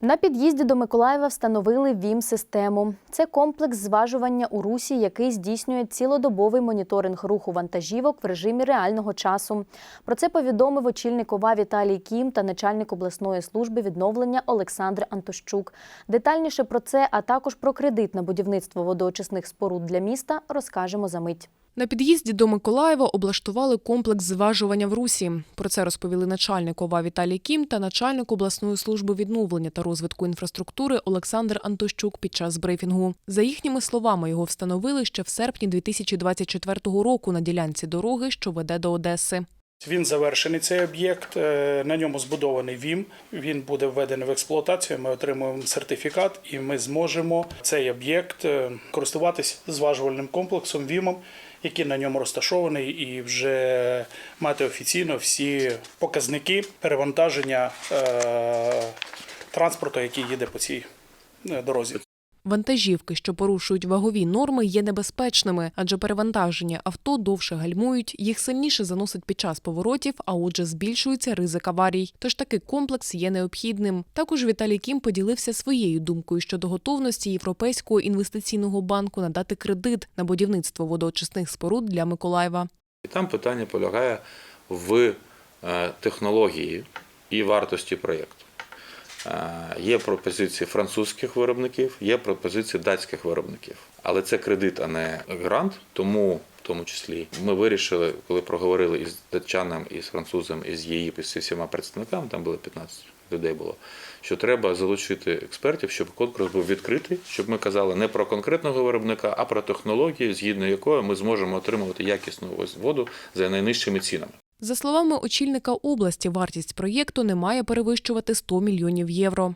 На під'їзді до Миколаєва встановили ВІМ-систему. Це комплекс зважування у русі, який здійснює цілодобовий моніторинг руху вантажівок в режимі реального часу. Про це повідомив очільник ОВА Віталій Кім та начальник обласної служби відновлення Олександр Антощук. Детальніше про це, а також про кредит на будівництво водоочисних споруд для міста, розкажемо за мить. На під'їзді до Миколаєва облаштували комплекс зважування в Русі. Про це розповіли начальник ОВА Віталій Кім та начальник обласної служби відновлення та розвитку інфраструктури Олександр Антощук під час брифінгу. За їхніми словами, його встановили ще в серпні 2024 року на ділянці дороги, що веде до Одеси. Він завершений цей об'єкт. е, На ньому збудований ВІМ. Він буде введений в експлуатацію. Ми отримуємо сертифікат, і ми зможемо цей об'єкт е, користуватись зважувальним комплексом ВІМом, який на ньому розташований, і вже мати офіційно всі показники перевантаження е, транспорту, який їде по цій дорозі. Вантажівки, що порушують вагові норми, є небезпечними, адже перевантаження авто довше гальмують, їх сильніше заносить під час поворотів, а отже, збільшується ризик аварій. Тож такий комплекс є необхідним. Також Віталій Кім поділився своєю думкою щодо готовності Європейського інвестиційного банку надати кредит на будівництво водоочисних споруд для Миколаєва. Там питання полягає в е, технології і вартості проєкту. Е, Є пропозиції французьких виробників, є пропозиції датських виробників. Але це кредит, а не грант. Тому, в тому числі, ми вирішили, коли проговорили із датчанам, із французом, із ЄІП, із всіма представниками, там було 15 людей було, що треба залучити експертів, щоб конкурс був відкритий, щоб ми казали не про конкретного виробника, а про технологію, згідно якої ми зможемо отримувати якісну воду за найнижчими цінами. За словами очільника області, вартість проєкту не має перевищувати 100 мільйонів євро.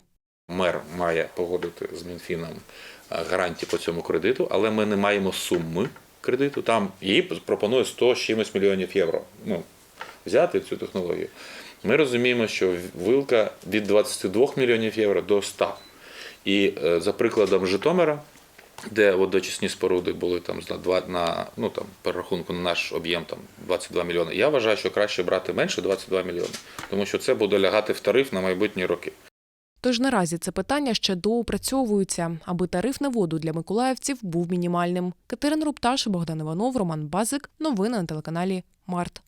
Мер має погодити з Мінфіном е, гарантії по цьому кредиту, але ми не маємо суми кредиту. Там їй пропонує 100 з чимось мільйонів євро. Ну, взяти цю технологію. Ми розуміємо, що вилка від 22 мільйонів євро до 100. І е, за прикладом Житомира, де водочисні споруди були там на два на ну там перерахунку на наш об'єм там 22 мільйони. Я вважаю, що краще брати менше 22 мільйони, тому що це буде лягати в тариф на майбутні роки. Тож наразі це питання ще доопрацьовується, аби тариф на воду для миколаївців був мінімальним. Катерина Рупташ, Богдан Іванов, Роман Базик. Новини на телеканалі Март.